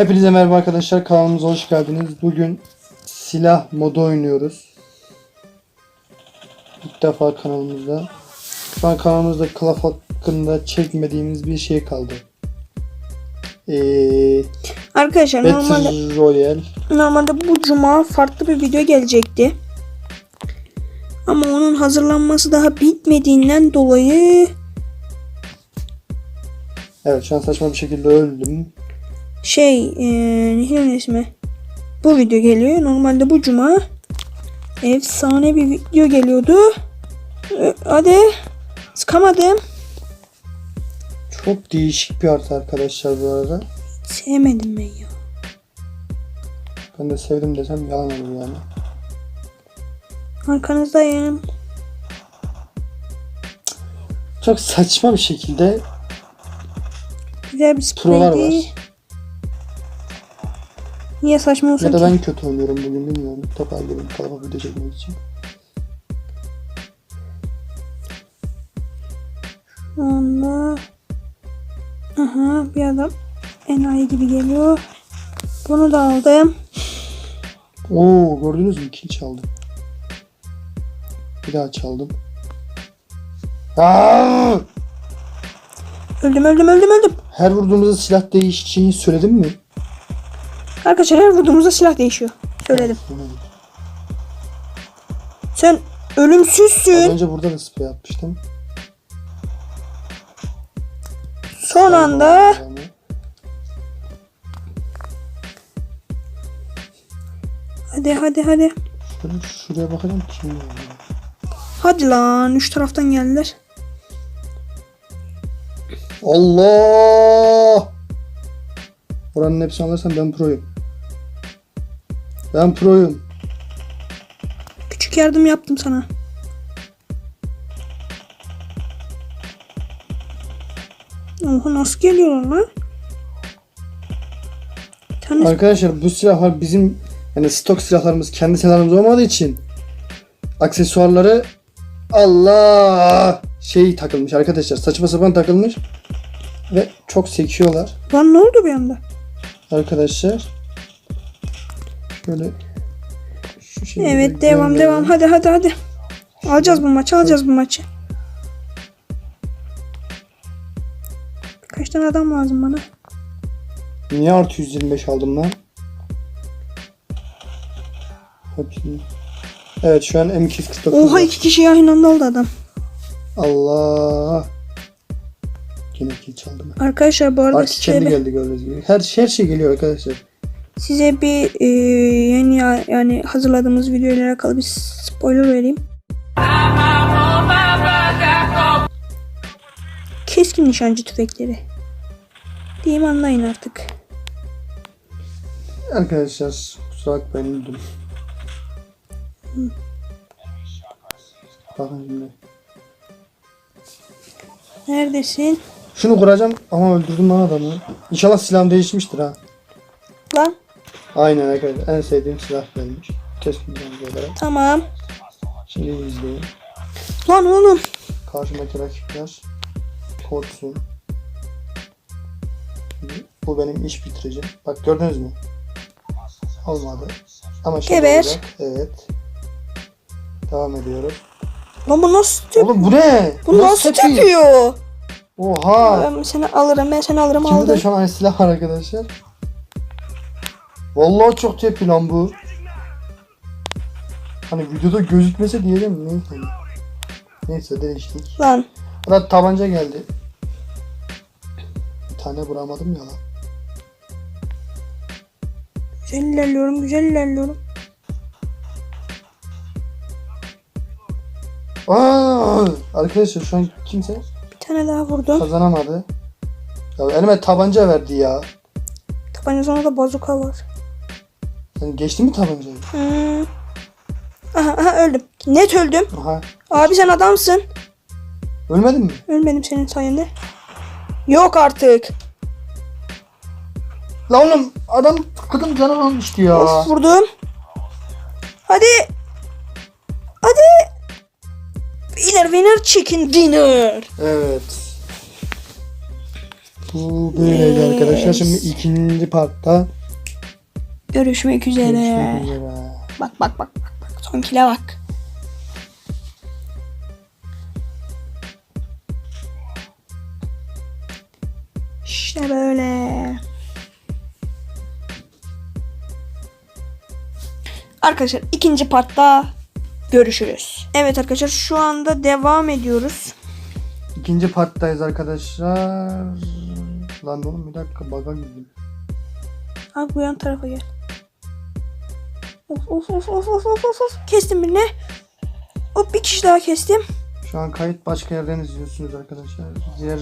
Hepinize merhaba arkadaşlar kanalımıza hoş geldiniz. Bugün silah modu oynuyoruz. İlk defa kanalımızda. Şu an kanalımızda kılaf hakkında çekmediğimiz bir şey kaldı. Ee, Arkadaşlar normalde Battle Royale. normalde bu cuma farklı bir video gelecekti. Ama onun hazırlanması daha bitmediğinden dolayı Evet şu an saçma bir şekilde öldüm. Şey eee neydi ismi? Bu video geliyor. Normalde bu cuma efsane bir video geliyordu. Ee, Hadi sıkamadım. Çok değişik bir harita arkadaşlar bu arada. Sevmedim ben ya. Ben de sevdim desem yalan olur yani. Arkanızdayım. Çok saçma bir şekilde Güzel bir Prolar var. Niye saçma olsun ya da ki? ben kötü oynuyorum bugün bilmiyorum. Toparlayalım kalabalık video çekmek için. Şu anda Aha bir adam enayi gibi geliyor. Bunu da aldım. Oo gördünüz mü? Kill çaldım. Bir daha çaldım. Aa! Öldüm öldüm öldüm öldüm. Her vurduğumuzda silah değişeceğini söyledim mi? Arkadaşlar her vurduğumuzda silah değişiyor. Söyledim. Sen Az ölümsüzsün. önce burada da sprey atmıştım. Son anda hadi hadi hadi. Şöyle şuraya bakacağım kim var ya? Hadi lan üç taraftan geldiler. Allah! Buranın hepsini alırsam ben proyum. Ben proyum. Küçük yardım yaptım sana. Oha nasıl geliyorlar lan? Tane Arkadaşlar bu silahlar bizim yani stok silahlarımız kendi silahlarımız olmadığı için aksesuarları Allah şey takılmış arkadaşlar saçma sapan takılmış ve çok sekiyorlar lan ne oldu bir anda? Arkadaşlar. Şöyle şu şekilde Evet devam gönderelim. devam hadi hadi hadi. Alacağız bu maçı alacağız bu maçı. Birkaç tane adam lazım bana. Niye artı 125 aldım lan? Hepsini. Evet şu an M249 Oha iki kişi aynı anda aldı adam. Allah. Kill çaldım. Arkadaşlar bu arada Artık size kendi bir, geldi gördüğünüz gibi. Her, her şey geliyor arkadaşlar. size bir e, yeni ya- yani hazırladığımız video ile alakalı bir spoiler vereyim. Keskin nişancı tüfekleri. Diyeyim anlayın artık. Arkadaşlar kusura bakmayın öldüm. Bakın şimdi. Neredesin? Şunu kuracağım ama öldürdüm lan adamı. İnşallah silahım değişmiştir ha. Lan Aynen arkadaşlar en sevdiğim silah gelmiş. Keskin nişancı olarak. tamam. Şimdi izleyin. Lan oğlum. Karşımdaki rakipler korksun. Bu benim iş bitireceğim. Bak gördünüz mü? Olmadı. Ama şimdi Geber. olacak. Evet. Devam ediyoruz. Lan bu nasıl? Oğlum bu ne? Bu nasıl tepi? tüpüyor? Oha. Ben seni alırım ben seni alırım Şimdi de aldım. şu an aynı silah var arkadaşlar. Vallahi çok tepi lan bu. Hani videoda gözükmese diyelim neyse. Neyse değiştik. Lan Hatta tabanca geldi. Bir tane vuramadım ya lan. güzel ilerliyorum güzel ilerliyorum. Aa, arkadaşlar şu an kimse tane daha vurdum. kazanamadı. Ya elime tabanca verdi ya. Tabanca sonra da bazuka var. Sen geçti mi tabancayı? Hmm. Aha, aha öldüm. Net öldüm. Aha. Abi sen adamsın. Ölmedin mi? Ölmedim senin sayende. Yok artık. La oğlum adam kadın canı almıştı ya. Of vurdum. Hadi. Winner winner chicken dinner. Evet. Bu böyleydi Yes. arkadaşlar. Şimdi ikinci partta Görüşmek üzere. görüşmek üzere. Bak bak bak bak. bak. Son kile bak. İşte böyle. Arkadaşlar ikinci partta görüşürüz. Evet arkadaşlar şu anda devam ediyoruz. İkinci parttayız arkadaşlar. Lan oğlum bir dakika baga girdim. Abi bu yan tarafa gel. Of of of of of of of. Kestim birini. Hop bir kişi daha kestim. Şu an kayıt başka yerden izliyorsunuz arkadaşlar. Diğer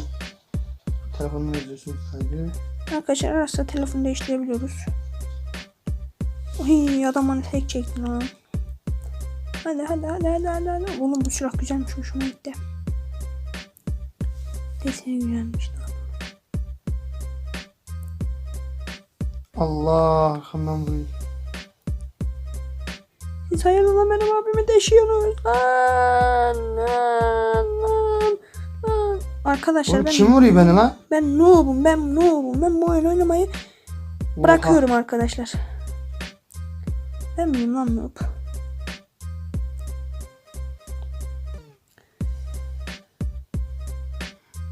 telefondan izliyorsunuz kaydı. Arkadaşlar arasında telefonu değiştirebiliyoruz. Oy adam bana tek çekti lan. Hadi hadi hadi hadi hadi. hadi. Oğlum bu silah güzelmiş hoşuma gitti. Deseni güzelmiş. Allah arkamdan vuruyor. Siz hayırlı benim abimi deşiyorsunuz. Lan lan lan lan. Arkadaşlar Oğlum ben, kim vuruyor beni lan? ben noobum ben noobum. Ben bu oyunu oynamayı bırakıyorum arkadaşlar. Ben miyim lan noob?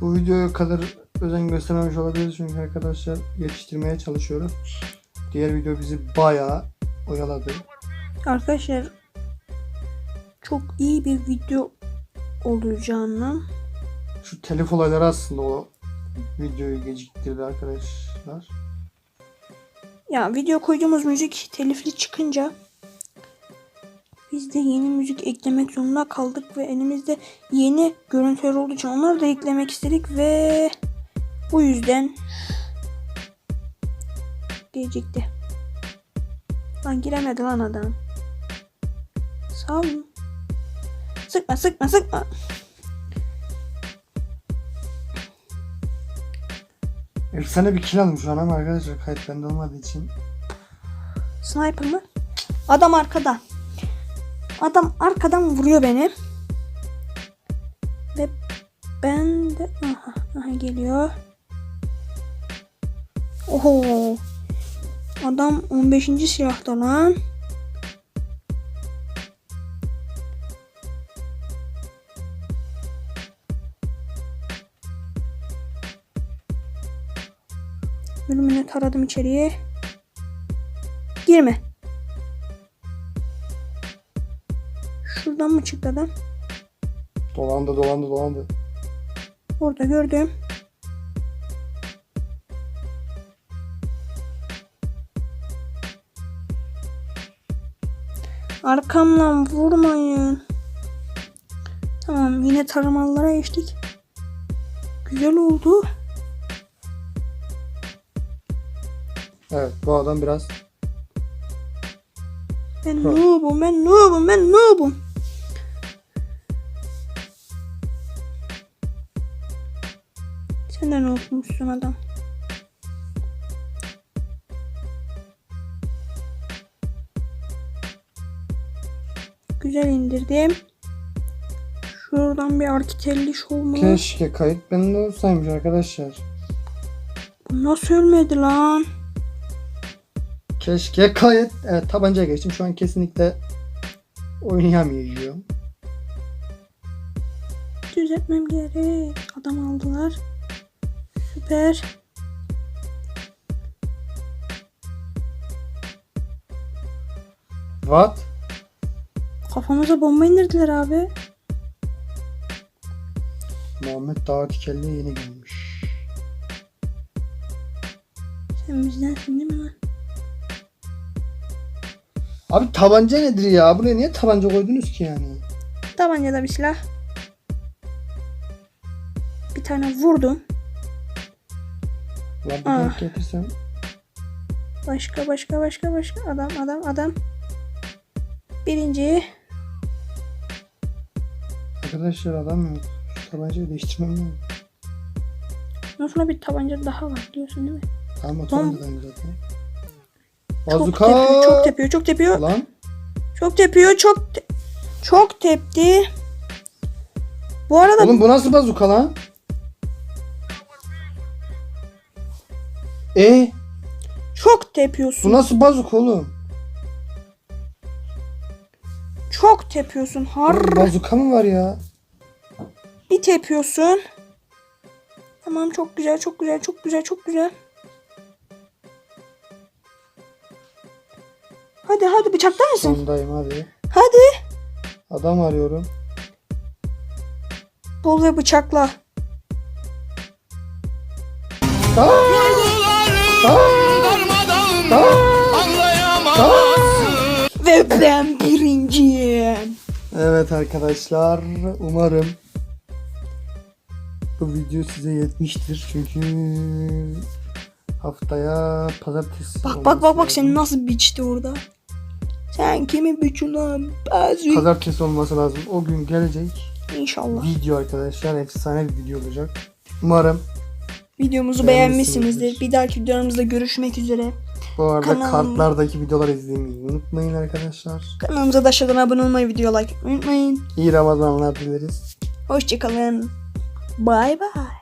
Bu videoya kadar özen göstermemiş olabiliriz çünkü arkadaşlar yetiştirmeye çalışıyoruz. Diğer video bizi bayağı oyaladı. Arkadaşlar çok iyi bir video olacağını Şu telif olayları aslında o videoyu geciktirdi arkadaşlar. ya video koyduğumuz müzik telifli çıkınca biz de yeni müzik eklemek zorunda kaldık ve elimizde yeni görüntüler olduğu için onları da eklemek istedik ve bu yüzden gecikti. Lan giremedi lan adam. Sağ olun. Sıkma sıkma sıkma. Efsane bir kill aldım şu an ama arkadaşlar kayıt bende olmadığı için. Sniper mı? Adam arkada. Adam arkadan vuruyor beni. Ve ben de aha, aha geliyor. Oho. Adam 15. silahta lan. Bölümüne taradım içeriye. Girme. Şuradan mı çıktı adam? Dolandı dolandı dolandı. Orada gördüm. Arkamdan vurmayın. Tamam yine taramalılara geçtik. Güzel oldu. Evet bu adam biraz Ben noobum ben noobum ben noobum. Sen de noobmuşsun adam. Güzel indirdim. Şuradan bir arkitelliş olmalı. keşke kayıt bende olsaymış arkadaşlar. Bu nasıl ölmedi lan? Keşke kayıt. Evet tabancaya geçtim. Şu an kesinlikle oynayamayacağım. Düzeltmem gerek. Adam aldılar. Süper. What? Kafamıza bomba indirdiler abi. Muhammed Dağı Tikelli yeni gelmiş. Sen bizdensin değil mi lan? Abi tabanca nedir ya? Buraya niye tabanca koydunuz ki yani? Tabancada bir silah. Bir tane vurdum. Lan bir Ah. denk getirsem. Başka başka başka başka adam adam adam. Birinci. Arkadaşlar adam yok. Şu tabancayı değiştirmem lazım. Sonra bir tabanca daha var diyorsun değil mi? Tamam o tabancadan zaten. Çok Bazuka. tepiyor, çok tepiyor, çok tepiyor. Lan. Çok tepiyor, çok te- çok tepti. Bu arada Oğlum bu nasıl bazuka lan? E Çok tepiyorsun. bu nasıl bazuk oğlum? Çok tepiyorsun. Har. Bazuka mı var ya? Bir tepiyorsun. Tamam çok güzel çok güzel çok güzel çok güzel. Hadi hadi bıçakta mısın? Sondayım hadi. Hadi. Adam arıyorum. Bul ve bıçakla. Aa! Ve ben birinciyim. Evet arkadaşlar umarım bu video size yetmiştir çünkü haftaya pazartesi Bak bak bak bak seni nasıl biçti orada. Sen kimi biçin lan? Bazı. pazartesi olması lazım o gün gelecek İnşallah. video arkadaşlar efsane bir video olacak umarım Videomuzu Beğenmişsinizdir. Bir dahaki videolarımızda görüşmek üzere. bu arada Kanalım- kartlardaki videoları izlemeyi unutmayın arkadaşlar Kanalımıza da aşağıdan abone olmayı, video like unutmayın. iyi Ramazanlar dileriz Hoşçakalın. Bay bay.